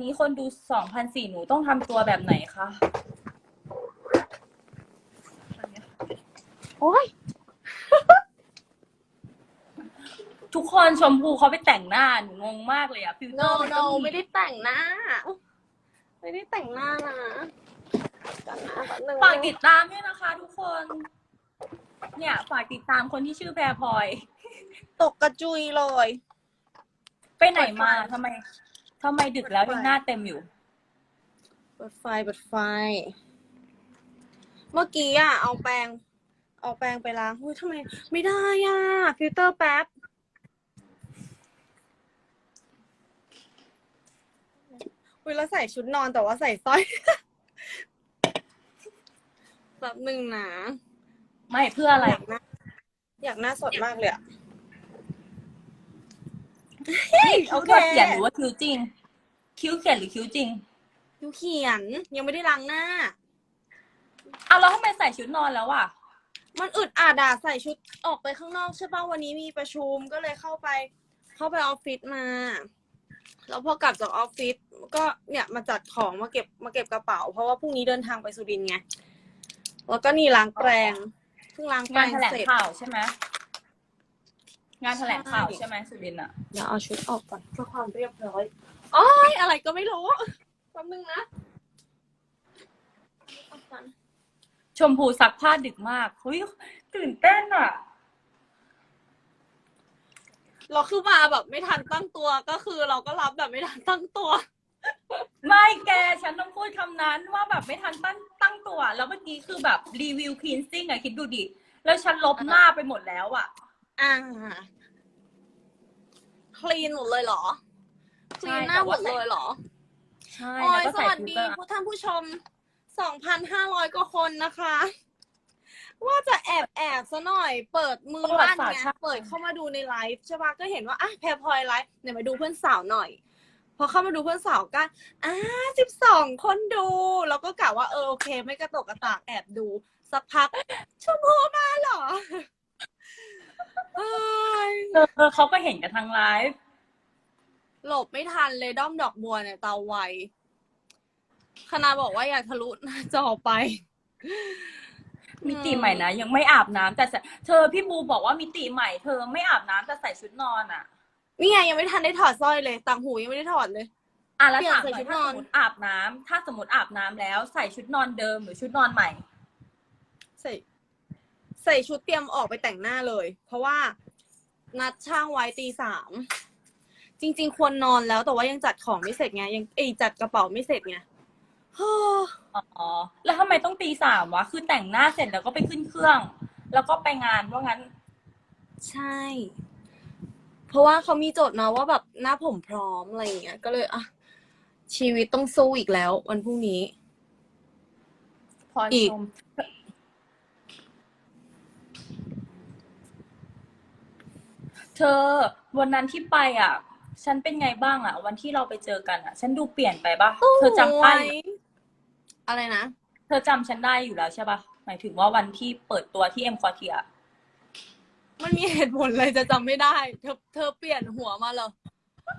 นี้คนดูสองพันสี่หนูต้องทำตัวแบบไหนคะ โอ้ย ทุกคนชมพูเขาไปแต่งหน้า หนูงงมากเลยอะฟิลเตอ no ร์มัน no ก็ไม่ได้แต่งหน้า ไม่ได้แต่งหน้านะกันนะแป๊บนึงฝากติดตามด้วยนะคะ ทุกคน เนี่ยฝากติดตามคนที่ชื่อแพรพลอย ตกกระจุยเลย ไปไหนมาทำไม ทำไมดึกแล้วยังหน้าเต็มอยู่ เปิดไฟเปิดไฟ เมื่อกี้อะ เอาแปรงเอาแปรงไปล้างอุ้ยทำไม ไม่ได้อะ ฟิลเตอร์แป๊บ อุ้ยแล้วใส่ชุดนอนแต่ว่าใส่สร้อยแป๊บหนึ่งนะ ไม่เพื่ออะไร อยากหน้าอยากหน้าสดมากเลยอะ คิ้วเธอเขียนหรือว่าคิ้วจริง คิ้วเขียนหรือคิ้วจริงยูเขียนยังไม่ได้ล้างหน้าเอาแล้วทำไมใส่ชุดนอนแล้วอะมันอึดอัดอะใส่ชุดออกไปข้างนอกใช่ป่ะวันนี้มีประชุมก็เลยเข้าไป เข้าไปออฟฟิศมาแล้วพอกลับจากออฟฟิศก็เนี่ยมาจัดของมาเก็บมาเก็บกระเป๋า เพราะว่าพรุ่งนี้เดินทางไปสุรินทร์ไงแล้วก็นี่ล้างแปรงเพิ่งล้างแปรงานงแถลงเสร็จข่าวใช่ไหม งานแถลงข่าวใช่ใช่ไหมสุรินทร์อะเดี๋ยวเอาชุดออกก่อนเพื่อความเรียบร้อยโอ้ยอะไรก็ไม่รู้แป๊บนึงนะเอาก่อนชมพูซักผ้าดึกมากเฮ้ยตื่นเต้นอะเราคือมาแบบไม่ทันตั้งตัวก็คือเราก็รับแบบไม่ทันตั้งตัว ไม่แกฉันต้องพูดคำนั้นว่าแบบไม่ทันตั้งตั้งตัว แล้วเมื่อกี้คือแบบรีวิวคลีนซิ่งอะคิดดูดิ แล้วฉันลบหน้าไปหมดแล้วอะ อ่าคลีนหมดเลยเหรอคลีนหน้าหมดเลยเหรอใช่โอ้แล้วยก็สใส่วัสฟิลดีเตอร์ผู้ท่านผู้ชม2,500กว่าคนนะคะ ว่าจะแอบแอบซะหน่อย เปิดมือลั่นไงเปิดเข้ามาดูในไลฟ์ใช่ปะก็เห็นว่าอะแพรพลอยไลฟ์เดี๋ยวมาดูเพื่อนสาวหน่อย พอเข้ามาดูเพื่อนสาวก็อ่า12คนดู แล้วก็กะว่าเออโอเค ไม่กระตกกระตากแอบดู สักพักชมพูมาเหรอ เอ้ยเออเขาก็เห็นกันทางไลฟ์หลบไม่ทันเลยด้อมดอกบัวเนี่ยเตาไวคณะบอกว่าอยากทะลุหน้าจอไป มิติใหม่นะยังไม่อาบน้ำแต่ใส่เธอพี่บูบอกว่ามิติใหม่เธอไม่อาบน้ำแต่ใส่ชุดนอนอะนี่ไงยังไม่ทันได้ถอดสร้อยเลยต่างหูยังไม่ได้ถอดเลย อะแล้วเปลี่ยนถามหใส่น่อยชุดถ้านอสนมมติอาบน้ำถ้าสมมติอาบน้ำแล้วใส่ชุดนอนเดิมหรือชุดนอนใหม่ ใส่ ใส่ชุดเตรียมออกไปแต่งหน้าเลย เพราะว่านัดช่างไว้ตีสามจริง ๆ ควรนอนแล้วแต่ว่ายังจัดของไม่เสร็จไงยังเอยจัดกระเป๋าไม่เสร็จไงฮ่าอ๋อแล้วทำไมต้องตีสามวะ คือแต่งหน้าเสร็จแล้วก็ไปขึ้นเครื่อง แล้วก็ไปงานว่างั้น ใช่ เพราะว่าเขามีโจทย์มาว่าแบบหน้าผมพร้อมอะไรอย่างเงี้ย ก็เลยอะชีวิตต้องสู้อีกแล้ว วันพรุ่งนี้พออีก ชม เธอวันนั้นที่ไปอะ ฉันเป็นไงบ้างอะ วันที่เราไปเจอกันอะ ฉันดูเปลี่ยนไปปะเธอจำได้โอ้ยอะไรนะ เธอจำฉันได้อยู่แล้วใช่ปะหมายถึงว่าวันที่เปิดตัวที่เอ็มควอเทียมันมีเหตุผลเลยจะจำไม่ได้ เธอเธอเปลี่ยนหัวมาเหรอ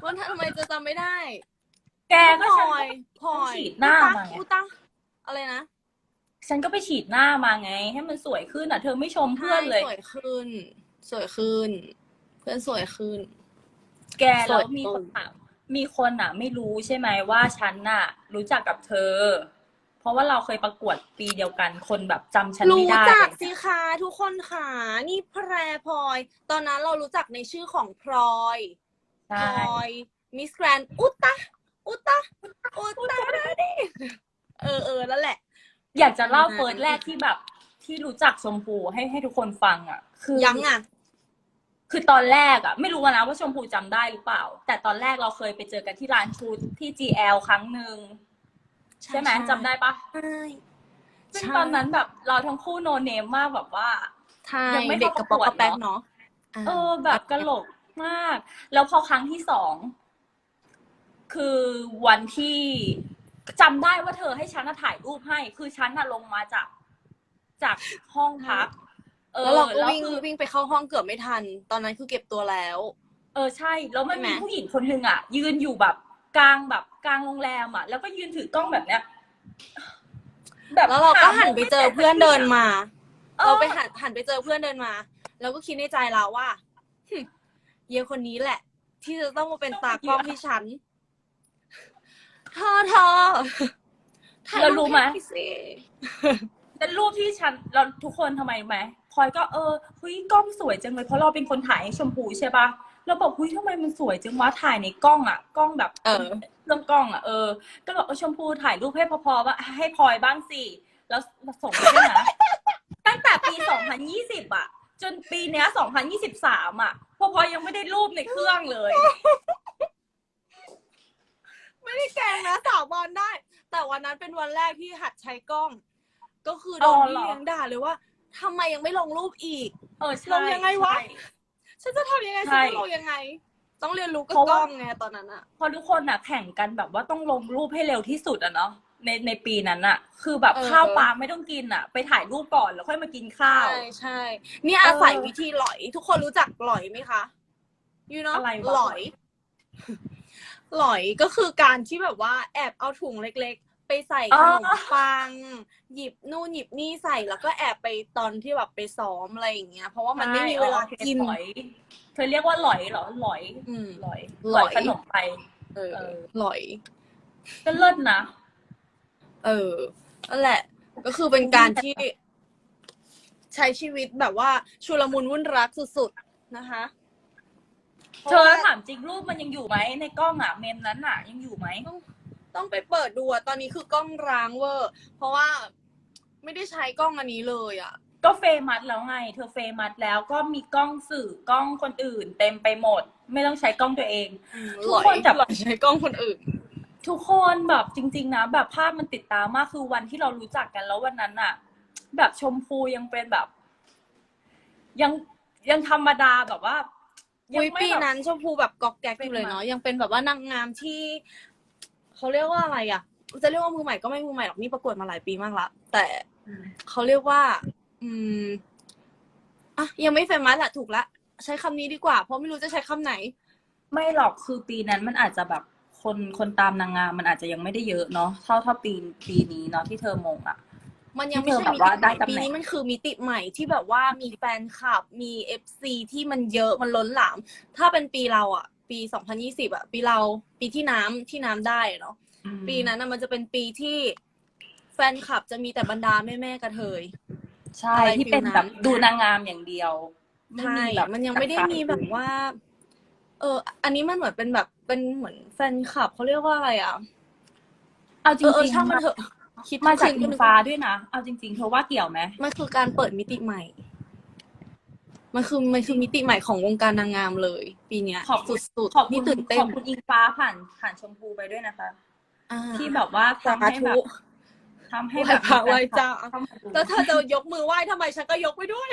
ว่าทำไมจะจำไม่ได้ แกก็พฉัลนอยพลอยฉีดหน้ามาไงอุตะอะไรนะฉันก็ไปฉีดหน้ามาไง ให้มันสวยขึ้นอะ เธอไม่ชมเพื่อนเลยใช่สวยขึ้น สวยขึ้นเพื่อนสวยขึ้น แกแล้วสวยมีขึ้คนนถามมีคนอะ ไม่รู้ใช่ไหมว่าฉันน่ะ รู้จักกับเธอ เพราะว่าเราเคยประกวดปีเดียวกันคนแบบจำฉันไม่รู้ได้จักเลยสิคะทุกคนค่ะนี่แพรพลอย ตอนนั้นเรารู้จักในชื่อของพลอยใช่พลอยมิสแกรนอุตะอุตะอุตะดิเออเออนั่นแหละ อยากจะเล่าเฟิร์สแรกที่แบบ ที่รู้จักชมพูให้ให้ทุกคนฟังอะ คือยังอะ คือตอนแรกอะไม่รู้นะว่าชมพูจำได้หรือเปล่า แต่ตอนแรกเราเคยไปเจอกันที่ร้านชุดที่ GL ครั้งหนึ่งใช่ไหมจำได้ปะใช่ซึ่งใช่ตอนนั้นแบบเราทั้งคู่โนเนมมากแบบว่า ใช่ยังไม่เด็กกระป๋องเข้ากประกวดระแป๊กเนาะาเออ แบบกะโหลกมาก แล้วพอครั้งที่สอง คือวันที่จำได้ว่าเธอให้ฉันน่ะถ่ายรูปให้ คือฉันน่ะลงมาจากจากห้องพัก เอแล้วอเราก็แล้ววิ่งคือวิ่งไปเข้าห้องเกือบไม่ทัน ตอนนั้นคือเก็บตัวแล้ว เออใช่แล้วมันมีใช่ไหมผู้หญิงคนหนึ่งอะ ยืนอยู่แบบกลางแบบกลางโรงแรมอะ แล้วก็ยืนถือกล้องแบบเนี้ยแบบแล้วเราก็หันไปเจอเพื่อนเดินมาออเราไปหันหันไปเจอเพื่อนเดินมา แล้วก็คิดในใจเราว่าหึเยคนนี้แหละ ที่จะต้องมาเป็นตากล้องให้ฉันเธอเธอถ่ายเรารู้ไหมให้สิเป็นรูปที่ฉันเราทุกคนทำไมรู้ไหม พลอยก็เออเฮ้ยกล้องสวยจังเลยเพราะเราเป็นคนถ่ายให้ชมพูใช่ปะเราบอกเฮ้ยทำไมมันสวยจังวะถ่ายในกล้องอะกล้องแบบเออเครื่องกล้องอะเออก็บอกเออชมพูถ่ายรูปให้พอๆว่าให้พลอยบ้างสิแล้วส่งไปด้วยนะตั้งแต่ปี 2020 อะ จนปีเนี้ย 2023 อะพอพลอยยังไม่ได้รูปในเครื่องเลย ไม่ได้แกล้งนะสาวบอลได้ แต่วันนั้นเป็นวันแรกที่หัดใช้กล้อง ก็คือโดอ๋นอพี่เหรอเลี้ยงด่าเลยว่า ทำไมยังไม่ลงรูปอีก เออใช่ลงยังไงวะ ใช่ ฉันจะทำยังไงใช่ ฉันจะลงยังไง ต้องเรียนรู้กับเพราะกว่าล้องไงตอนนั้นอะพอทุกคนอะแข่งกันแบบว่าต้องลงรูปให้เร็วที่สุดอะเนาะในในปีนั้นอะคือแบบเออข้าวปลาไม่ต้องกินอะไปถ่ายรูปก่อนแล้วค่อยมากินข้าวใช่ใช่นี่อาศัยเออวิธีหลอย ทุกคนรู้จักหลอยไหมคะยูเนาะอะไรวะ หลอย หลอยก็คือการที่แบบว่าแอบเอาถุงเล็กๆ ไปใส่ขนมปัง หยิบนู่นหยิบนี่ใส่แล้วก็แอบไปตอนที่แบบไปซ้อมอะไรอย่างเงี้ย เพราะว่ามันไม่มีเวลากินหลอย เธอเรียกว่าหลอยเหรอหลอยอืมหลอยหลอยขนมไปเออเออหลอย ก็เลิศนะ เออนั่นแหละ ก็คือเป็นการที่ ใช้ชีวิตแบบว่าชุลมุนวุ่นรักสุดๆนะคะ เธอถามจริงรูปมันยังอยู่ไหมในกล้องอะเมมนั้นอะ ยังอยู่ไหม ต้องไปเปิดดูอะตอนนี้คือกล้องร้างเวอร์เพราะว่าไม่ได้ใช้กล้องอันนี้เลยอะก็เฟมัสแล้วไง เธอเฟมัสแล้วก็มีกล้องสื่อกล้องคนอื่น เต็มไปหมด ไม่ต้องใช้กล้องตัวเองทุหกลอยคนจับหลอยใช้กล้องคนอื่น ทุกคนแบบจริง ๆ นะ แบบภาพมันติดตามมากคือวันที่เรารู้จักกันแล้ววันนั้นอะแบบชมพูยังเป็นแบบ ยังยังธรรมดาแบบว่ายัอุ้ยไม่ปีแบบนั้นชมพูแบบก๊อกแก๊กอยู่เลยเนาะยังเป็นแบบว่านางงามที่ เขาเรียกว่าอะไรอะจะเรียกว่ามือใหม่ก็ไม่มือใหม่หรอกนี่ประกวดมาหลายปีมากละแต่เขาเรียกว่า อืมอะยังไม่เฟมัสอะถูกละ ใช้คำนี้ดีกว่า เพราะไม่รู้จะใช้คำไหน ไม่หรอกคือปีนั้นมันอาจจะแบบคนคนตามนางงามมันอาจจะยังไม่ได้เยอะเนาะเท่าเท่าปีปีนี้เนาะที่เธอมงอะ มันยังไม่ใช่ที่เธอมิแบบติว่าใหได้ม่ตำแหน่งปีนี้มันคือมิติใหม่ที่แบบว่ามีแฟนคลับ มีเอฟซีที่มันเยอะมันล้นหลาม ถ้าเป็นปีเราอะ ปี 2020อะปีเราปีที่น้ำที่น้ำได้อะเนาะอืมปีนั้นน่ะมันจะเป็นปีที่แฟนคลับจะมีแต่บรรดาแม่แม่ๆกระเทย ใช่อะไรที่เป็นฟิลนั้นแบบดูนางงามอย่างเดียวใช่แบบมันยังไม่ได้มีแบบว่า เออ อันนี้มันเหมือนเป็นแบบเป็นเหมือนแฟนคลับเขาเรียกว่าอะไรอะเอาจเออเออริงช่างมันเถอะคิดมาจากคืนอิงฟ้าด้วยนะ เอาจริงๆเธอว่าเกี่ยวไหมมันคือการเปิดมิติใหม่ มันคือมันคือมิติใหม่ของวงการนางงามเลย ปีเนี้ยขอบคุณสุดขอบๆคุนี่ณตื่นเต้ขนอบคุณอิงฟ้าผ่านผ่านชมพูไปด้วยนะคะอ่าที่แบบว่าสาทำให้ธุแบบทำให้แบบไหว้พระไหว้เจ้าเข้มดูแล้วเธอจะยกมือไหว้ทำไมฉันก็ยกไปด้วย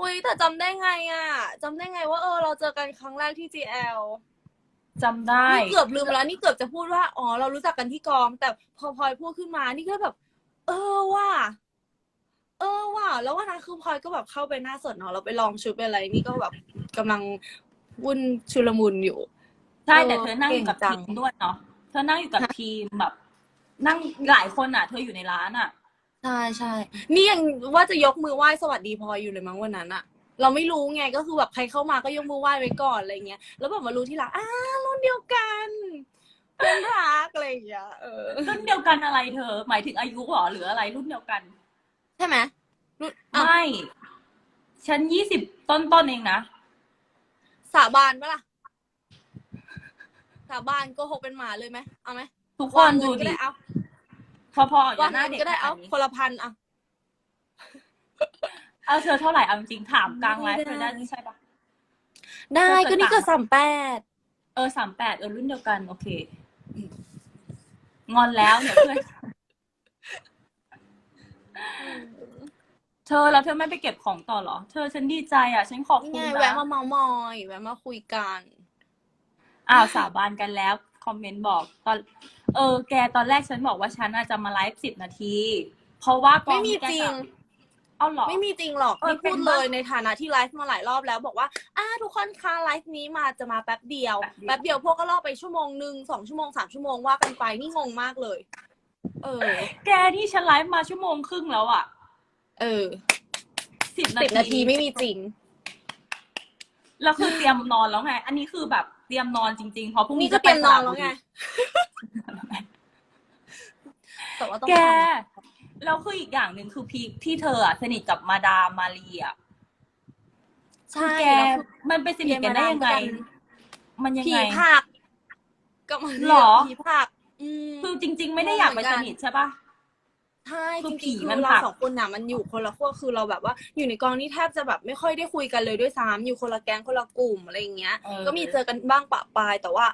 อุ้ยแต่จำได้ไงอะจำได้ไงว่าเออเราเจอกันครั้งแรกที่ GL จำได้นี่เกือบลืมแล้วนี่เกือบจะพูดว่าอ๋อเรารู้จักกันที่กอง แต่พอพลอยพูดขึ้นมานี่ก็แบบ เออว่ะ เออว่ะแล้ววันนั้นคือพลอยก็แบบเข้าไปหน้าสดเนาะเราไปลองชุดไปอะไรนี่ก็แบบกำลังวุ่นชุลมุนอยู่ ใช่เออแต่เธอนั่งอยู่กับเก่งจัทีง มด้วยเนาะเธอนั่งอยู่กับทีมแบบ นั่งหลายคนอะ เธออยู่ในร้านอะ ใช่ใช่นี่ยังว่าจะยกมือไหว้สวัสดีพลอยอยู่เลยมั้งวันนั้นอะเราไม่รู้ไงก็คือแบบใครเข้ามาก็ยกมือไหว้ไว้ก่อนอะไรเงี้ย แล้วแบบมารู้ทีหลังอ้ารุ่นเดียวกันเพื่อนรักอะไรอย่างเงี้ยเออ รุ่นเดียวกันอะไรเธอ หมายถึงอายุเหรอหรืออะไรรุ่นเดียวกัน ใช่ไหมรุ่นอะไม่ ฉันยี่สิบต้นต้นๆเองนะ สาบานปะล่ะ สาบานโกหกเป็นหมาเลยไหมเอาไหมทุกควางนเงิดูนก็ดิได้เอาพอพอๆอย่าวางหน้าเงินเด็กก็ได้เอาขนนี้คนละพันเอาเอาเธอเท่าไหร่เอาจริงๆถามกลางไลฟ์ไม่เธได้ อได้ใช่ปะ ได้ก็ก็นี่เกิก็ดสามแปดเออสามแปดเออรุ่นเดียวกัน โอเคงอนแล้วเนี่ยเพื่อน เธอแล้วเธอไม่ไปเก็บของต่อเหรอ เธอฉันดีใจอะ ฉันขอบนี่คุณไงนะแวะมาเมามอยแวะมาคุยกัน อ้าวสาบานกันแล้ว คอมเมนต์บอกตอน เออ แกตอนแรกฉันบอกว่าฉันน่าจะมาไลฟ์สิบนาที เพราะว่ากอไม่งมีที่แกจริกงลับเอาเหรอ ไม่มีจริงหรอกเออนี่พูดเป็นเลปะยในฐานะที่ไลฟ์มาหลายรอบแล้วบอกว่าอ่าทุกคนคะไลฟ์นี้มาจะมาแป๊บเดียวแป๊บเดียว แป๊บเดียวพวกก็ล่อไปชั่วโมงหนึ่งสองชั่วโมงสามชั่วโมงว่ากันไปนี่งงมากเลย เออ แกที่ฉันไลฟ์มาชั่วโมงครึ่งแล้วอะ เออสิบสิบนาทีไม่มีจริง แล้วคือเตรียมนอนแล้วไง อันนี้คือแบบเตรียมนอนจริงๆ เพราะพรุ่งนี่นี้ก็จะเตไปรียมนอนแล้วไงสระบุรีแต่ว่าต้องแกทำแล้วคืออีกอย่างหนึ่งคือพีคที่เธออะสนิทกับมาดามมารีอะใช่แกแล้วคือ มันไปสนิทกันได้ยังไงมันยังผีไง ผักก็มันหรอ ผีผักอืม คือจริง ๆ ไม่ได้อยากไปสนิทใช่ปะ ใช่คืจอริผีงๆคือมันเราผลักสองคนน่ะมันอยู่คนละขั้วคือเราแบบว่า อยู่ในกองนี่แทบจะแบบไม่ค่อยได้คุยกันเลยด้วยซ้ำอยู่คนละแก๊งคนละกลุ่มอะไรอย่างเงี้ย เออ ก็มีเจอกันบ้างปะปายแต่ว่า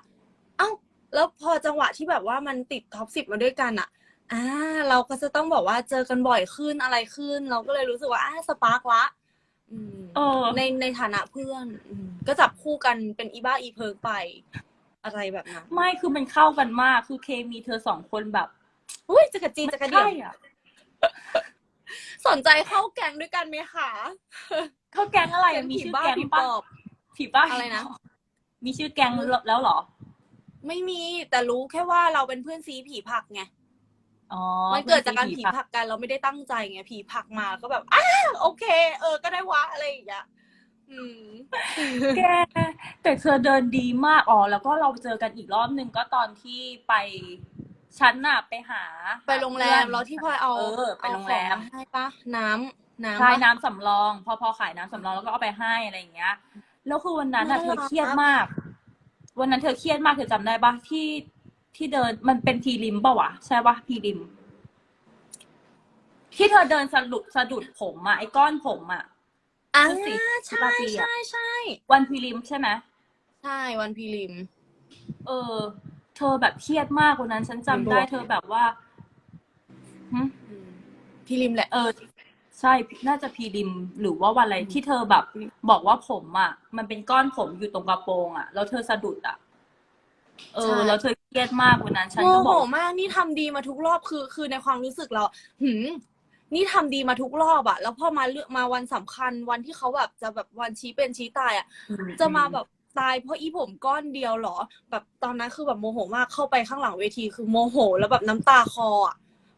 เอ้า แล้วพอจังหวะที่แบบว่ามันติดท็อปสิบมาด้วยกันอะอ่าเราก็จะต้องบอกว่าเจอกันบ่อยขึ้นอะไรขึ้น เราก็เลยรู้สึกว่าอ่าสปาร์กละอืมเออ ในในฐานะเพื่อนอืมก็จับคู่กันเป็นอีบ้าอีเพิงไป อะไรแบบนั้น ไม่คือมันเข้ากันมากคือเคมีเธอสองคนแบบ อุ้ยจะกระจีจะกระเดียใช่วอะสนใจเข้าแก๊งด้วยกันไหมคะเข้าแก๊งอะไรแก๊งมีผีชื่อบ้าแก๊งผีปะปอบผีป้าอะไรนะ มีชื่อแก๊งแล้วเหรอ ไม่มีแต่รู้แค่ว่าเราเป็นเพื่อนซีผีผักไงอ๋อมันเกิดจากการผีผักผักกันเราไม่ได้ตั้งใจไงผีผักมาก็แบบอ้าโอเค เออ ก็ได้วะอะไรอย่างเงี้ยอืมแกแต่เธอเดินดีมากอ๋อแล้วก็เราเจอกันอีกรอบหนึ่งก็ตอนที่ไป ฉันน่ะไปหาไปโรงแรมแล้วที่พลอยเอาเออไปโรงแรมเอาของาให้ปะน้ำน้ำใช่ปะน้ำสำรอง พอพอขายน้ำสำรองแล้วก็เอาไปให้อะไรอย่างเงี้ยแล้วคือวันนั้นน่ะน่าเธรัอกเครียดมาก วันนั้นเธอเครียดมากเธอจำได้ปะที่ที่เดินมันเป็นพีริมปะวะใช่ปะพีริม ที่เธอเดินสะดุดสะดุดผมอะไอ้ก้อนผมอะอ่าชุดสีใช่ราตรีอะใช่ใช่วันพีริมใช่ไหมใช่วันพีริม เออ เธอแบบเครียดมากวันนั้น ฉันจำได้เป็นบวกเธอแบบว่าหึอืมพีริมแหละ เออ ใช่น่าจะพีริมหรือว่าวันอะไรที่เธอแบบ บอกว่าผมอะ มันเป็นก้อนผมอยู่ตรงกระโปรงอะแล้วเธอสะดุดอะ เออแล้วเธอเครียดมากวันนั้น ฉันโมก็โหบอก มากนี่ทำดีมาทุกรอบคือ คือในความรู้สึกเรา หืมนี่ทำดีมาทุกรอบอะแล้วพอมาเลือกมาวันสำคัญวันที่เขาแบบจะแบบวันชี้เป็นชี้ตายอะจะมาแบบ ตายเพราะอีผมก้อนเดียวเหรอ แบบตอนนั้นคือแบบโมโหมากเข้าไปข้างหลังเวทีคือโมโห แล้วแบบน้ำตาคออะ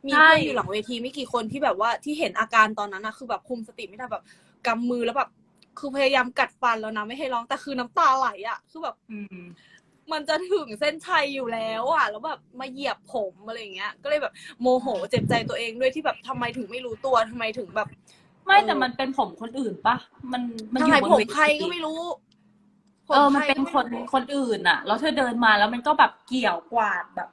มีใช่เพื่อนอยู่หลังเวทีไม่กี่คนที่แบบว่าที่เห็นอาการตอนนั้นนะคือแบบคุมสติไม่ได้แบบกำมือแล้วแบบ คือพยายามกัดฟันแล้วนะไม่ให้ร้องแต่คือน้ำตาไหลอะคือแบบอืมมันจะถึงเส้นชัยอยู่แล้วอะ แล้วแบบมาเหยียบผมอะไรอย่างเงี้ย ก็เลยแบบโมโหเจ็บใจตัวเองด้วยที่แบบทำไมถึงไม่รู้ตัวทำไมถึงแบบ ไม่เออแต่มันเป็นผมคนอื่นปะมันมันอถ่ายู่ยบนผมเวทีใครก็ไม่รู้ เออมันใรเป็นก็ไคนคนอื่นอะแล้วเธอเดินมาแล้วมันก็แบบเกี่ยวกวาดแบบ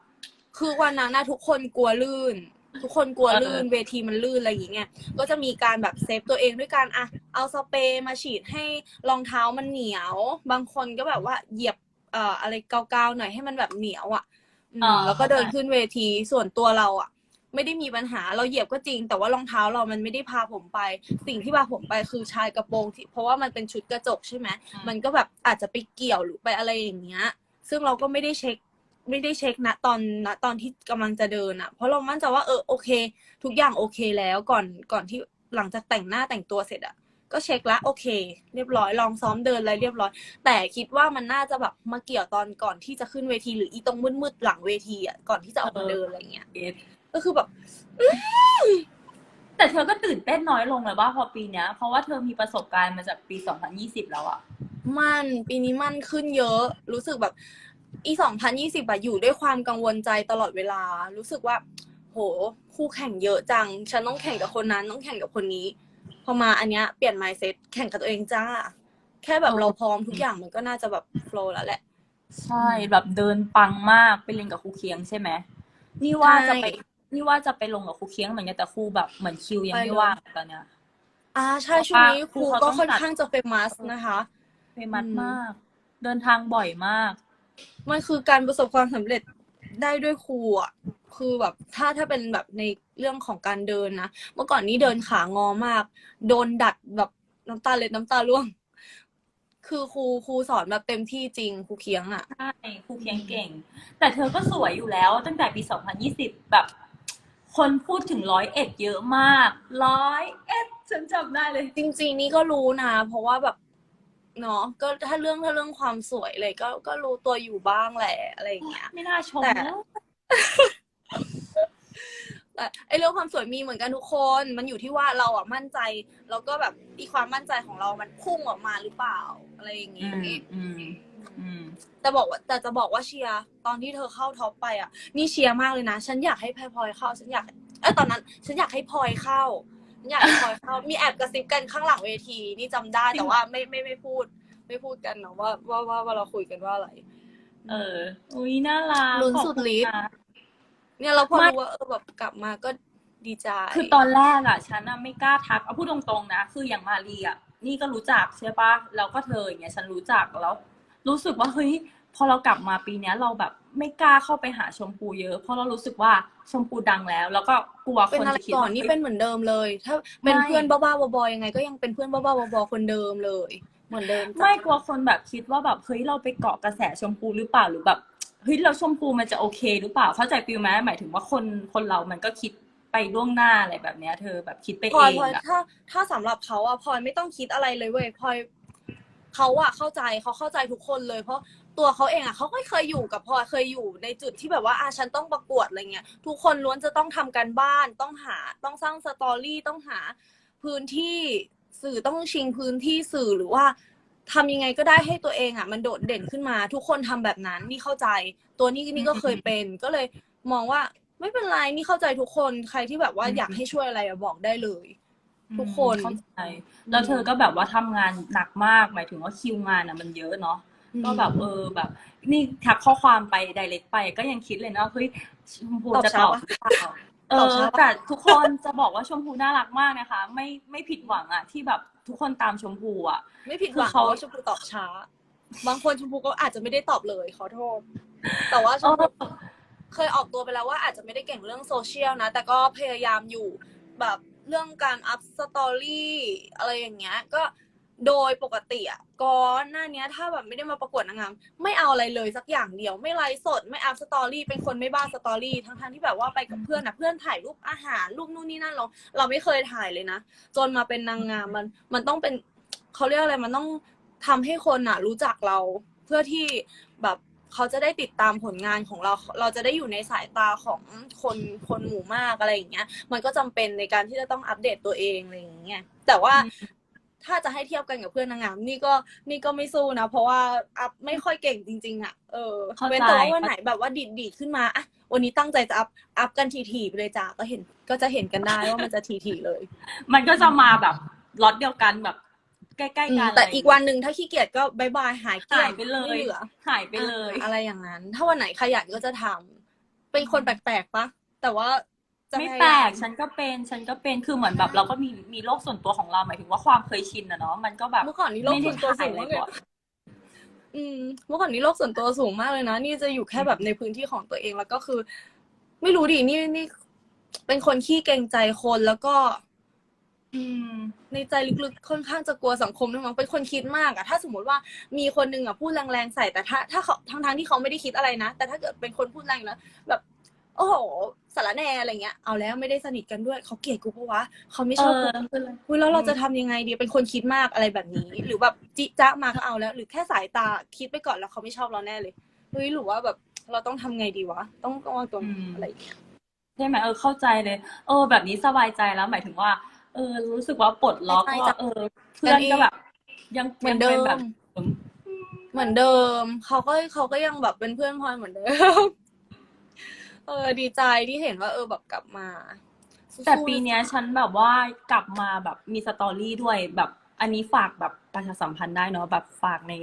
คือวันนั้นนะทุกคนกลัวลื่น ทุกคนกลัวเออลื่นเวทีมันลื่นอะไรอย่างเงี้ยก็จะมีการแบบเซฟตัวเองด้วยการอะเอาสเปรย์มาฉีดให้รองเท้ามันเหนียว บางคนก็แบบว่าเหยียบเอ่ออะไรกาวๆหน่อยให้มันแบบเหนียวอะอืมแล้วก็เดินขึ้นเวทีส่วนตัวเราอะ ไม่ได้มีปัญหาเราเหยียบก็จริง แต่ว่ารองเท้าเรามันไม่ได้พาผมไป สิ่งที่พาผมไปคือชายกระโปรงที่เพราะว่ามันเป็นชุดกระจกใช่ไหมอืมมันก็แบบอาจจะไปเกี่ยวหรือไปอะไรอย่างเงี้ย ซึ่งเราก็ไม่ได้เช็คไม่ได้เช็คนะตอนนะตอนที่กำลังจะเดินอะเพราะเรามั่นใจว่าเออโอเค ทุกอย่างโอเคแล้วก่อนก่อนที่หลังจากแต่งหน้าแต่งตัวเสร็จอะก็เช็คละโอเค เรียบร้อยลองซ้อมเดินอะไรเรียบร้อย แต่คิดว่ามันน่าจะแบบมาเกี่ยวตอนก่อนที่จะขึ้นเวทีหรืออีตรงมืดๆหลังเวทีอะก่อนที่จะออกมาเดินอะไรเงี้ย ก็คือแบบแต่เธอก็ตื่นเต้นน้อยลงเลยว่าพอปีเนี้ย เพราะว่าเธอมีประสบการณ์มาจากปี 2020 แล้วอะมันปีนี้มันขึ้นเยอะ รู้สึกแบบอีสองพันยี่สิบอะอยู่ด้วยความกังวลใจตลอดเวลา รู้สึกว่า โห คู่แข่งเยอะจัง ฉันต้องแข่งกับคนนั้นต้องแข่งกับคนนี้ พอมาอันเนี้ยเปลี่ยน mindset แข่งกับตัวเองจ้า แค่แบบเออเราพร้อมทุกอย่างมันก็น่าจะแบบโฟล์แล้วแหละ ใช่แบบเดินปังมากไปเรียนกับครูเคียงใช่ไหมนี่ว่าจะไปใช่ นี่ว่าจะไปลงกับครูเคียงเหมือนกันแต่ครูแบบเหมือนคิวยังไปไม่เลยว่างตอนเนี้ยอ่าใช่ช่วงนี้คครูรูเขาก็ต้องค่อนตัดข้างจะเฟมัสนะคะเฟมัสอืมมาก เดินทางบ่อยมาก มันคือการประสบความสำเร็จได้ด้วยครูอะคือแบบถ้าถ้าเป็นแบบในเรื่องของการเดินนะเมื่อก่อนนี้เดินขางอมาก โดนดัดแบบน้ำตาเล็ดน้ำตาร่วง คือครูครูสอนแบบเต็มที่จริงครูเคียงอะใช่ครูเคียงเก่ง แต่เธอก็สวยอยู่แล้วตั้งแต่ปี 2020 แบบ คนพูดถึงร้อยเอ็ดเยอะมากร้อยเอ็ดจฉันจำได้เลย จริง ๆ นี่ก็รู้นะ เพราะว่าแบบเนาะก็ถ้าเรื่องถ้าเรื่องความสวยเลยก็ก็รู้ตัวอยู่บ้างแหละอะไรอย่างเงี้ย ไม่น่าชมแต่นะ แต่ไอเรื่องความสวยมีเหมือนกันทุกคน มันอยู่ที่ว่าเราอะมั่นใจ แล้วก็แบบอีความมั่นใจของเรามันพุ่งออกมาหรือเปล่า อะไรอย่างอืงี้ มอืมอืม แต่บอกว่าแต่จะบอกว่าเชียร์ตอนที่เธอเข้าท็อปไปอะ นี่เชียร์มากเลยนะ ฉันอยากให้แพรพลอยเข้า ฉันอยากเออตอนนั้น ฉันอยากให้พลอยเข้าฉันอยากให้พลอยเข้า มีแอบกระซิบกันข้างหลังเวที นี่จำได้แต่ว่าไม่ไม่ไม่พูด ไม่พูดกันเนาะว่าว่าว่าว่าเราคุยกันว่าอะไร เออ อุ้ยน่ารักลุ้นขอบสุดคุณฤทธิ์นะ เนี่ยเราพอไม่รู้ว่าเออแบบกลับมาก็ดีใจ คือตอนแรกอะฉันอะไม่กล้าทักเอาพูดตรงๆนะ คืออย่างมารีอะนี่ก็รู้จักใช่ปะแล้วก็เธออย่างเงี้ยฉันรู้จักแล้ว รู้สึกว่าเฮ้ยพอเรากลับมาปีเนี้ยเราแบบไม่กล้าเข้าไปหาชมพูเยอะเพราะเรารู้สึกว่าชมพูดังแล้ว แล้วก็กลัวเป็นคนอะไรจะคิดก่อนว่านี่ฮ้ยเป็นเหมือนเดิมเลย ถ้าเป็นไม่เพื่อนบ้าๆบอๆยังไง ก็ยังเป็นเพื่อนบ้าๆบอๆคนเดิมเลย เหมือนเดิมจ้ะ ไม่กลัวคนแบบคิดว่าแบบเฮ้ยเราไปเกาะกระแสชมพูหรือเปล่าหรือแบบ เฮ้ยเราชมพูมันจะโอเค หรือเปล่าเข้าใจฟิลไหมหมายถึงว่าคนคนเรามันก็คิดไปล่วงหน้าอะไรแบบเนี้ย เธอแบบคิดไปพเออยงพลอยอะถ้าถ้าสำหรับเขาอะพลอยไม่ต้องคิดอะไรเลยเว้ยพลอยเขาอะเข้าใจเขาเข้าใจทุกคนเลย เพราะตัวเขาเองอะเขาก็เคยอยู่กับพลอยเคยอยู่ในจุดที่แบบว่าอะฉันต้องประกวดอะไรเงี้ยทุกคนล้วนจะต้องทำการบ้านต้องหาต้องสร้างสตอรี่ต้องหา พื้นที่สื่อต้องชิงพื้นที่สื่อหรือว่า ทำยังไงก็ได้ให้ตัวเองอะมันโดดเด่นขึ้นมา ทุกคนทำแบบนั้นนี่เข้าใจ ตัวนี้นี่ก็เคยเป็น ก็เลยมองว่า ไม่เป็นไรนี่เข้าใจทุกคนใครที่แบบว่าอยากให้ช่วยอะไรอะบอกได้เลย ทุกคน เข้าใจแล้วเธอก็แบบว่าทำงานหนักมาก หมายถึงว่าคิวงานอะมันเยอะเนาะ ก็แบบเออแบบ นี่ทักข้อความไปไดเรกไปก็ยังคิดเลยนะเฮ้ยชมพูจะตอบหรือเปล่าเอ ตอบอช้าปะ แต่ทุกคนจะบอกว่าชมพูน่ารักมากนะคะ ไม่ไม่ผิดหวังอะที่แบบทุกคนตามชมพูอะ ไม่ผิดหวังคือเขาเพราะว่าชมพูตอบช้า บางคนชมพูก็อาจจะไม่ได้ตอบเลยขอโทษ แต่ว่าชมพูเคยออกตัวไปแล้วว่าอาจจะไม่ได้เก่งเรื่องโซเชียลนะ แต่ก็พยายามอยู่แบบเรื่องการอัพสตอรี่อะไรอย่างเงี้ย ก็ โดยปกติอะก่อนหน้าเนี้ยถ้าแบบไม่ได้มาประกวดนางงามไม่เอาอะไรเลยสักอย่างเดียว ไม่ไลฟ์สดไม่อัพสตอรี่เป็นคนไม่บ้าสตอรี่ทั้งๆที่แบบว่าไปกับเพื่อนนะเพื่อนถ่ายรูปอาหารรูปนู่นนี่นั่นเราเราไม่เคยถ่ายเลยนะ จนมาเป็นนางงามมันมันต้องเป็นเขาเรียกอะไรมันต้องทำให้คนอะ รู้จักเราเพื่อที่แบบเขาจะได้ติดตามผลงานของเรา เราจะได้อยู่ในสายตาของคนคนหมู่มากอะไรอย่างเงี้ย มันก็จำเป็นในการที่จะต้องอัปเดตตัวเองอะไรอย่างเงี้ย แต่ว่า ถ้าจะให้เทียบกันกับเพื่อนนางงามนี่ก็นี่ก็ไม่สู้นะ เพราะว่าอัพไม่ค่อยเก่งจริง ๆ อะ เออเข้าใจ เว้นแต่ว่าวันไหนแบบว่าดีดดีดขึ้นมาอะวันนี้ตั้งใจจะอัพอัพกันทีๆไปเลยจ้าก็เห็นก็จะเห็นกันได้ว่ามันจะทีๆเลย มันก็จะมาแบบล็อตเดียวกันแบบใกล้ๆกันแต่อีกวันหนึ่งถ้าขี้เกียจก็บายบายหายเกลี้หายยไปเลยไม่เหลือหายไปเลยอะอะไรอย่างนั้น ถ้าวันไหนขยันก็จะทำเป็นคนแปลกๆปะแต่ว่าจะ ไม่พยายาแปลกฉันก็เป็นฉันก็เป็นคือเหมือนแบบ เราก็มีมีโลกส่วนตัวของเราหมายถึงว่าความเคยชินอะเนาะมันก็แบบเมื่อก่อนนี้โลกส่วนตัวสูงไม่มากได้เลยถ่ายอะไรก่อนอืมเมื่อก่อนนี้โลกส่วนตัวสูงมากเลยนะ นี่จะอยู่แค่แบบในพื้นที่ของตัวเองแล้วก็คือ ไม่รู้ดินี่นี่ เป็นคนขี้เกรงใจคนแล้วก็ อืม ในใจลึกๆค่อนข้างจะกลัวสังคมด้วยมั้งเป็นคนคิดมากอะถ้าสมมติว่ามีคนหนึงอะพูดแรงๆใส่แต่ถ้าถ้าเขาทั้งๆที่เขาไม่ได้คิดอะไรนะแต่ถ้าเกิดเป็นคนพูดแรงแล้วแบบ โอ้โหสารแหนอะไรเงี้ยเอาแล้วไม่ได้สนิทกันด้วยเขาเกลียดกูปะวะเขาไม่เอชอบอกูอุ้ยแล้วเราจะทำยังไงดีเป็นคนคิดมากอะไรแบบนี้ หรือแบบจิจ๊ะมาก็เอาแล้ว หรือแค่สายตาคิดไปก่อนแล้วเขาไม่ชอบเราแน่เลยเฮ้ยหรือว่าแบบเราต้องทำไงดีวะ ต้องต้องวางตัวอืมอะไรอย่างเงี้ยใช่ไหมเออเข้าใจเลย เออ แบบนี้สบายใจแล้วหมายถึงว่า เออ รู้สึกว่าปลดล็อกว่าเออเพื่อนก็แบบ ยังเหมือนเดิยังมป็แบบเหมือนเดิมเขาก็เขาก็ยังแบบเป็นเพื่อนพลอยเหมือนเดิม เออ ดีใจที่เห็นว่าเออแบบกลับมาสู้ๆแต่ปีเนี้ยฉันแบบว่ากลับมาแบบมีสตอรี่ด้วยแบบอันนี้ฝากแบบประชาสัมพันธ์ได้เนาะแบบฝากใน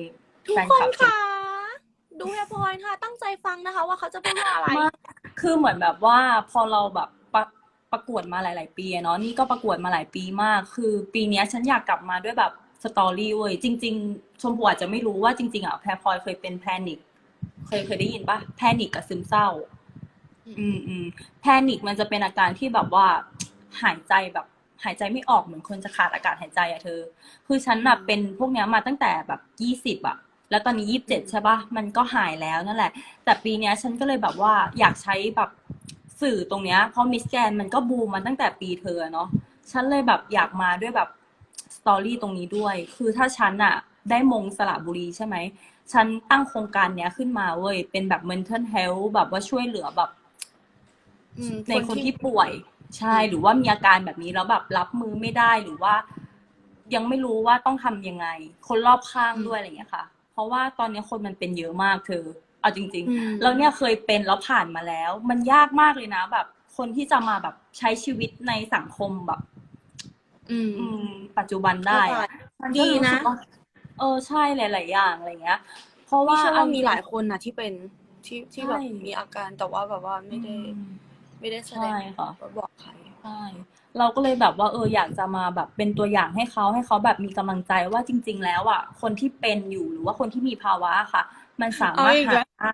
ทุกแฟนคคลันบค่ะ ดูแฮปพอยค่ะ ตั้งใจฟังนะคะ ว่าเขาจะพูดว่าอะไร มากคือเหมือนแบบว่าพอเราแบบประประกวดมาหลาย ๆ ปีอะเนาะนี่ก็ประกวดมาหลายปีมาก คือปีเนี้ยฉันอยากกลับมาด้วยแบบสตอรี่เว้ยจริง ๆ ชมพูอาจจะไม่รู้ว่าจริง ๆอะแพรพลอยเคยเป็นแพนิคเคยเคยได้ยินปะแพนิคกับซึมเศร้า อืมอืมแพนิคมันจะเป็นอาการที่แบบว่าหายใจแบบหายใจไม่ออกเหมือนคนจะขาดอากาศหายใจอะเธอ คือฉันน่ะเป็นพวกเนี้ยมาตั้งแต่แบบยี่สิบอะแล้วตอนนี้ยี่สิบเจ็ดใช่ปะมันก็หายแล้วนั่นแหละ แต่ปีเนี้ยฉันก็เลยแบบว่าอยากใช้แบบสื่อตรงเนี้ยเพราะมิสแกนมันก็บูมมาตั้งแต่ปีเธอเนาะฉันเลยแบบอยากมาด้วยแบบสตอรี่ตรงนี้ด้วย คือถ้าฉันอะได้มงสระบุรีใช่ไหม ฉันตั้งโครงการเนี้ยขึ้นมาเว้ย เป็นแบบ mental health แบบว่าช่วยเหลือแบบอืม ในคนที่ป่วย ใช่หรือว่ามีอาการแบบนี้แล้วแบบรับมือไม่ได้หรือว่า ยังไม่รู้ว่าต้องทำยังไง คนรอบข้างด้วยอะไรอย่างเงี้ยค่ะ เพราะว่าตอนนี้คนมันเป็นเยอะมากเธอเอาจริงอืมๆแล้วเนี่ยเคยเป็นแล้วผ่านมาแล้ว มันยากมากเลยนะแบบ คนที่จะมาแบบใช้ชีวิตในสังคมแบบ อืมอืมปัจจุบันได้อะมันก็ดีนะรู้สึกว่าเออใช่หลายๆอย่างอะไรเงี้ย เพราะว่าว่าเชื่อว่ามีหลายคนนะที่เป็นที่ที่แบบใช่มีอาการแต่ว่าแบบว่าไม่ได้อืม ไม่ได้แสดใช่งค่ะว่าบอกใครใช่เราก็เลยแบบว่าเอออยากจะมาแบบเป็นตัวอย่างให้เขาให้เขาแบบมีกำลังใจว่าจริง ๆ แล้วอะคนที่เป็นอยู่หรือว่าคนที่มีภาวะค่ะ มันสามารถเอาอีกหาแล้วได้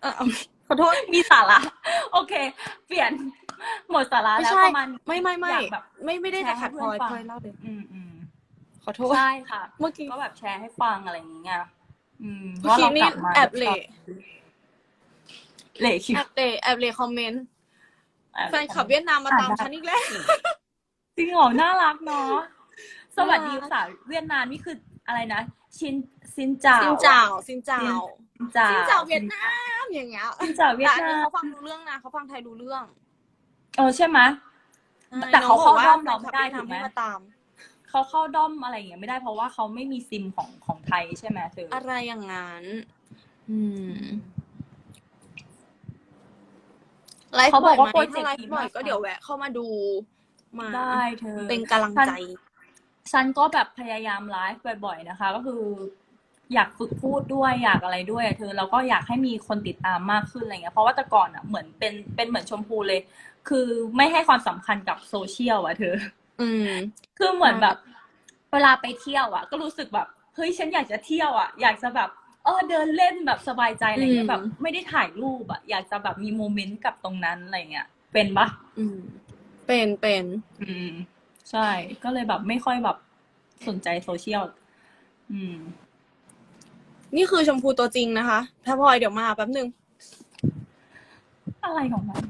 เออเอาขอโทษมีสาระ โอเค เปลี่ยนหมดสาระไม่แล้วใช่ประมาณไม่ไม่ไม่อยากแบบไม่ไม่ได้จะขัดแชร์พลอยให้พเพื่อนฟังลอยเล่าเลยอืมอืมขอโทษใช่ค่ะ เมื่อกี้ก็แบบแชร์ให้ฟังอะไรอย่างเงี้ยอืมเมื่อกี้นี่ว่าเรากลับมาแอบเหละ เหละคิวแอบเตะแอบเลยคอมเมนต์อบแฟนคลับเวียดนามมาตามอ่านได้ฉันอีกแล้วจริงเหรอน่ารักเนาะสวัสดีน่ารักภาษาเวียดนามนี่คืออะไรนะชินซินจ่าวซินเจ้าซินเจ้าซินจ่าวซินเจ้าเวียดนามอย่างเงี้ยซินจ่าวเวียแต่ดอันนี้นามเขาฟังรู้เรื่องนะเขาฟังไทยรู้เรื่อง เออใช่ไหมแต่น้เขาองบอกว่าเข้าด้อมเราไม่ได้แฟนคลับถูกไหมเวียดนามให้มาตามเขาเข้าด้อมอะไรอย่างเงี้ยไม่ได้เพราะว่าเขาไม่มีซิมของของไทยใช่ไหมเธออะไรอย่างงั้นอืม ไลฟ์เขาบ่บออยกว่าไหมโปรเจถ้ากต์ไลฟ์ดีบ่อมายกก็เดี๋ยวแวะเข้ามาดูมาได้เธอ เป็นกำลังใจฉันก็แบบพยายามไลฟ์บ่อยๆนะคะ ก็คืออยากฝึกพูดด้วยอยากอะไรด้วยอะเธอแล้วก็อยากให้มีคนติดตามมากขึ้นอะไรเงี้ยเพราะว่าแต่ก่อนอะเหมือนเป็นเป็นเหมือนชมพูเลย คือไม่ให้ความสำคัญกับโซเชียลอะเธอ อืม คือเหมือนใช่แบบ เวลาไปเที่ยวอะ ก็รู้สึกแบบเฮ้ยฉันอยากจะเที่ยวอะ อยากจะแบบ เออเดินเล่นแบบสบายใจอะไรเงี้ยแบบ ไม่ได้ถ่ายรูปอะอยากจะแบบมีโมเมนต์กับตรงนั้นอะไรเงี้ยเป็นปะอืมเป็นเป็นอืม ใช่ ก็เลยแบบไม่ค่อยแบบสนใจโซเชียลอืม นี่คือชมพูตัวจริงนะคะแพรพลอยเดี๋ยวมาแป๊บหนึ่งอะไรของมัน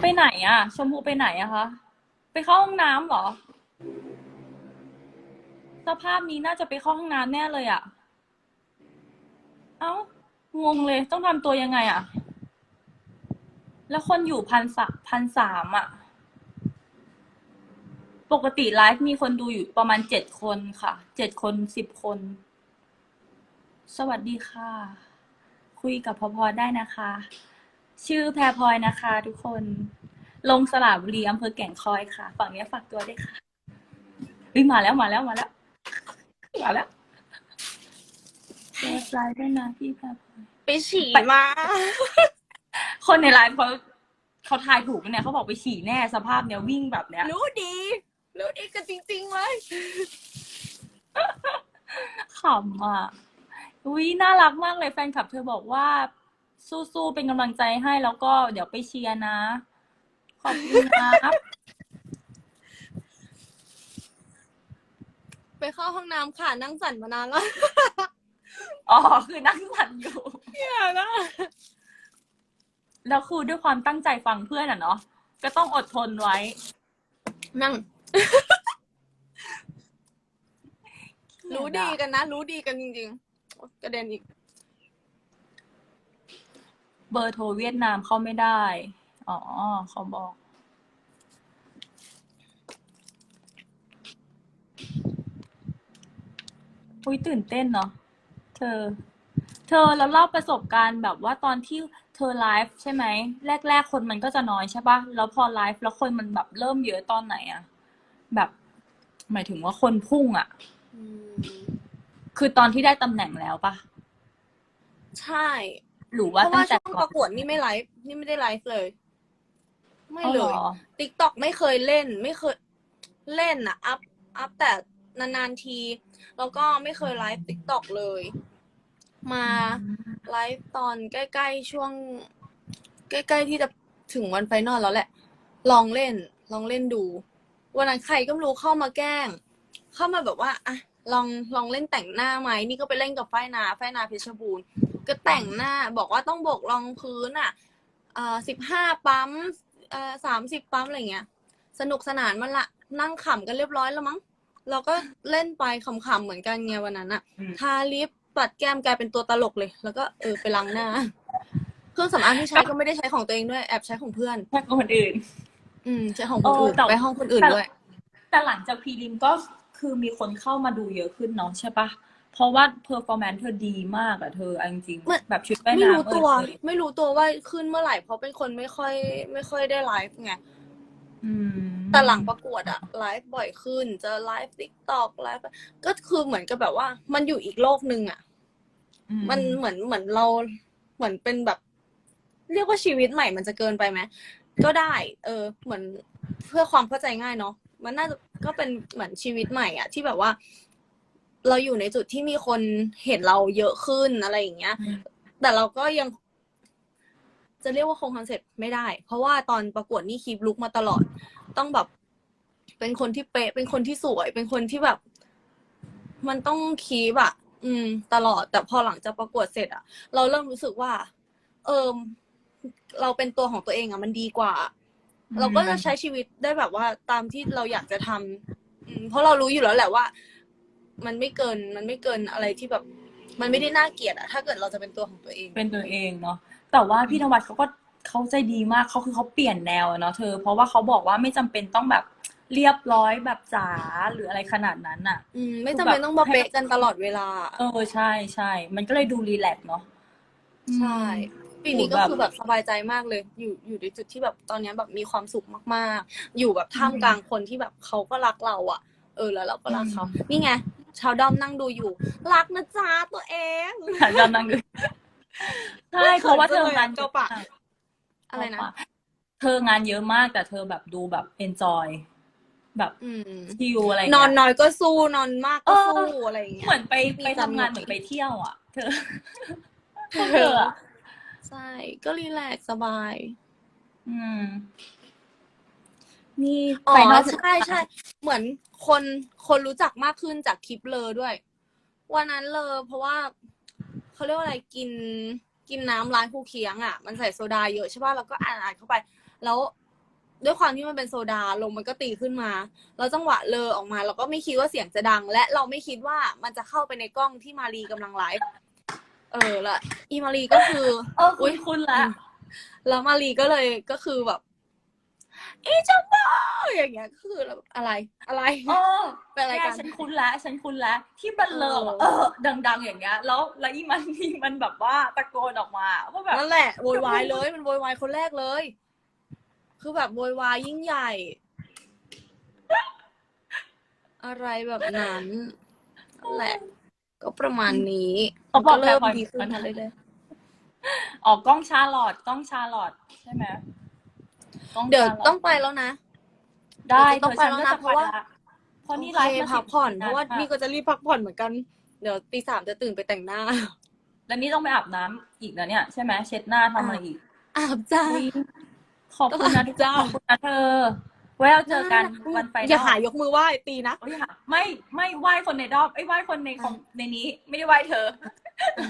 ไปไหนอะชมพูไปไหนอะคะ ไปเข้าห้องน้ำเหรอ สภาพนี้น่าจะไปเข้าห้องน้ำแน่เลยอะเอ้างงเลยต้องทำตัวยังไงอะแล้วคนอยู่พันสพันสามอะ ปกติไลฟ์มีคนดูอยู่ประมาณเจ็ดคนค่ะ เจ็ดคนสิบคน สวัสดีค่ะ คุยกับพอพอได้นะคะ ชื่อแพรพลอยนะคะทุกคน ลงสระบุรีอำเภอแก่งคอยค่ะ ฝั่งนี้ฝากตัวด้วยค่ะเฮ้ยมาแล้วมาแล้วมาแล้ว มาแล้วเจอไลน์ด้วยนะพี่แพรพลอยไปฉี่ไปมา คนในไลน์เขาเขาทายถูกไหมเนี่ยเขาบอกไปฉี่แน่สภาพเนี้ยวิ่งแบบเนี้ยรู้ดี รู้ดีกันจริงๆเลยขำอะอุ้ยน่ารักมากเลยแฟนคลับ เธอบอกว่าสู้ๆเป็นกำลังใจให้แล้วก็เดี๋ยวไปเชียร์นะ ขอบคุณครับ ไปเข้าห้องน้ำค่ะนั่งสั่นมานานแล้วอ๋อคือนั่งสั่นอยู่อย่านะแล้วคือด้วยความตั้งใจฟังเพื่อนอะเนาะก็ต้องอดทนไว้ นั่ง รู้ดีกันนะ รู้ดีกันจริงๆโอ๊ยกระเด็นอีก เบอร์โทรเวียดนามเข้าไม่ได้ อ๋อเขาบอก อุ้ยตื่นเต้นเนาะเธอ เธอแล้วเล่าประสบการณ์แบบว่าตอนที่เธอไลฟ์ใช่ไหมแรก ๆ คนมันก็จะน้อยใช่ปะแล้วพอไลฟ์แล้วคนมันแบบเริ่มเยอะตอนไหนอะแบบ หมายถึงว่าคนพุ่งอะอืมคือตอนที่ได้ตำแหน่งแล้วปะใช่ หรือเพว่าราะตั้ว่างแต่ช่วงก่ปอนระกวดนี่ไม่ไลฟ์นี่ไม่ได้ไลฟ์เลย ไม่อ๋อเลหรยอติ๊กต็อกไม่เคยเล่น ไม่เคยเล่นอะอัพอัพแต่ นานๆที แล้วก็ไม่เคยไลฟ์ติ๊กต็อกเลย มาไลฟ์ตอนใกล้ๆช่วง ใกล้ๆที่จะถึงวันไฟนอลแล้วแหละ ลองเล่น ลองเล่นดู วันนั้นใครก็ไม่รู้เข้ามาแกล้ง เข้ามาแบบว่าอะลองลองเล่นแต่งหน้าไหมนี่ก็ไปเล่นกับไฟนาไฟนาเพชรบูรณ์ก็แต่งหน้าบอกว่าต้องโบกรองพื้นอะเอ่อสิบห้าปั๊มเอ่อสามสิบปั๊มอะไรเงี้ย สนุกสนานมันละนั่งขำกันเรียบร้อยแล้วมั้ง เราก็เล่นไปขำๆเหมือนกันไงวันนั้นอะอืม ทาลิปปัดแก้มกลายเป็นตัวตลกเลย แล้วก็เออไปล้างหน้า เครื่องสำอางที่ใช้ก็ไม่ได้ใช้ของตัวเองด้วยแอบใช้ของเพื่อนแค่กับคนอื่น อืมใช้ของคนอื่นเออแต่ ไปห้องคนอื่นด้วย แต่หลังจากพรีลิมก็คือมีคนเข้ามาดูเยอะขึ้นเนาะใช่ปะเพราะว่าเพอร์ฟอร์แมนซ์เธอดีมากอะเธอเอาจริงๆไม่แบบชุดว่ายไม่น้ำรู้ตัว เออไม่รู้ตัวว่าขึ้นเมื่อไหร่เพราะเป็นคนไม่ค่อย ไม่ค่อยได้ไลฟ์ไง อืม แต่หลังประกวดอะไลฟ์บ่อยขึ้นจะไลฟ์ติ๊กตอกไลฟ์ก็คือเหมือนกับแบบว่า มันอยู่อีกโลกหนึ่งอะอืมันเหมือนเหมือนเราเหมือนเป็นแบบ เรียกว่าชีวิตใหม่มันจะเกินไปไหมก็ได้ เออ เหมือนเพื่อความเข้าใจง่ายเนาะมันน่าจะก็เป็นเหมือนชีวิตใหม่อะที่แบบว่า เราอยู่ในจุดที่มีคนเห็นเราเยอะขึ้นอะไรอย่างเงี้ยอืมแต่เราก็ยัง จะเรียกว่าคงคอนเซ็ปต์ไม่ได้ เพราะว่าตอนประกวดนี่คีบลุกมาตลอด ต้องแบบ เป็นคนที่เป๊ะ เป็นคนที่สวย เป็นคนที่แบบ มันต้องคีบอะอืม ตลอดแต่พอหลังจากประกวดเสร็จอะเราเริ่มรู้สึกว่า เออเราเป็นตัวของตัวเองอะมันดีกว่า เราก็จะใช้ชีวิตได้แบบว่า ตามที่เราอยากจะทำอืมเพราะเรารู้อยู่แล้วแหละว่า มันไม่เกิน มันไม่เกินอะไรที่แบบ มันไม่ได้น่าเกลียดอะถ้าเกิดเราจะเป็นตัวของตัวเอง เป็นตัวเองเนาะแต่ว่าพี่นวัดเขาก็ เขาใจดีมากเขาคือเขาเปลี่ยนแนวอะเนาะเธอ เพราะว่าเขาบอกว่าไม่จำเป็นต้องแบบเรียบร้อยแบบจ๋าหรืออะไรขนาดนั้นอะอืมไม่จำเป็นต้องมาเป๊ะกันตลอดเวลา เออใช่ใช่มันก็เลยดูรีแลกซ์เนาะใช่ ปีนี้ก็แบบคือแบบสบายใจมากเลย อยู่อยู่ในจุดที่แบบตอนนี้แบบมีความสุขมากๆ อยู่แบบท่ามกลางคนที่แบบเขาก็รักเราอะเออแล้วเราก็รักเขานี่ไงชาวดอมนั่งดูอยู่ รักนะจ๊ะตัวเองหันจำนั่งดูใช่เพราะว่าเธองานเจ้าปะ อะไรนะ เธองานเยอะมากแต่เธอแบบดูแบบเอนจอยแบบอืมชิลอะไรนเงี้อนยน้อยก็สู้นอนมากก็เออสู้อะไรอย่างเงี้ยเหมือนไปมีไปสทำนุกงานเหมือนไปเที่ยวอะ เธอพวกเธออะใช่ก็รีแลกซ์สบาย อืมนี่อ๋อไปนอกใช่ใช่เหมือนคนคนรู้จักมากขึ้นจากคลิปเลอด้วย วันนั้นเลอเพราะว่าเขาเรียกว่าอะไรกิน กินน้ำร้านคูเคียงอะ มันใส่โซดาเยอะใช่ป่ะแล้วก็อ่านอ่านเข้าไป แล้วด้วยความที่มันเป็นโซดาลมมันก็ตีขึ้นมา แล้วจังหวะเลอออกมา เราก็ไม่คิดว่าเสียงจะดัง และเราไม่คิดว่ามันจะเข้าไปในกล้องที่มารีกำลังไลฟ์เออและอีมารีก็คือ เออคุณคุณละ แล้วมารีก็เลยก็คือแบบ อีเจ้าบ้าอย่างเงี้ยคือแบบอะไรอะไรเออเป็นอะไรแกกันฉันคุ้นแล้วฉันคุ้นแล้วที่บันเลอเออเออดัง ๆ อย่างเงี้ย แล้วแล้วอีมันนี่มันแบบว่าตะโกนออกมาว่าแบบนั่นแหละโวยวายเลยมันโวยวายคนแรกเลย คือแบบโวยวายยิ่งใหญ่ อะไรแบบนั้นนั่นแหละ ก็ประมาณนี้เขาบอกก็เริ่มแบบดีขึ้นมันมาเรื่อยออกกล้องชาลอตกล้องชาลอตใช่ไหม กล้องๆเดี๋ยวชาลอตต้องไปแล้วนะ ได้เดี๋ยวต้องไปแล้วนะธอฉัก็จเพราะว่าไปลเพราะนี่ไลโอฟ์เคมาพักผ่อนสิบเพราะว่านาทีนี่ก็จะรีบพักผ่อนเหมือนกัน เดี๋ยวตีสามจะตื่นไปแต่งหน้า แล้วนี่ต้องไปอาบน้ำอีกนะเนี่ย ใช่ไหมเช็ดหน้าทำอะไรอีกอาบจ้า อุ๊ยขอบคุณนะต้องอาบจ้า ขอบคุณนะเธอ ไว้เราเจอกันวันไฟนอลอย่าหายกมือไหว้ตีนะโอ้ยค่ะไม่ไม่ไหว้คนในรอบไอ้ยไหว้คนในของในนี้ ไม่ได้ไหว้เธอ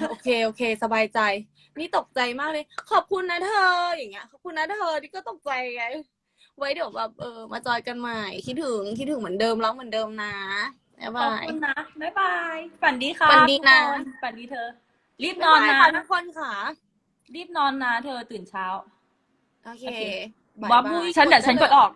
โอเคโอเค สบายใจ นี่ตกใจมากเลย ขอบคุณนะเธอ อย่างเงี้ย ขอบคุณนะเธอ นี่ก็ตกใจไง ไว้เดี๋ยวแบบเออมาจอยกันใหม่ คิดถึงคิดถึงเหมือนเดิมร้องเหมือนเดิมนะบ๊ายขอบบายคุณนะบ๊ายบายฝันดีค่ะฝันดีนะ ทุกคฝันดีเธอ รีบนนออนนนะค่ะทุกคนค่ะ รีบนอนนะเธอตื่นเช้า โอเคโอเค บ๊ยบาบบุย ยฉันเดี๋ยวฉันกดไลออก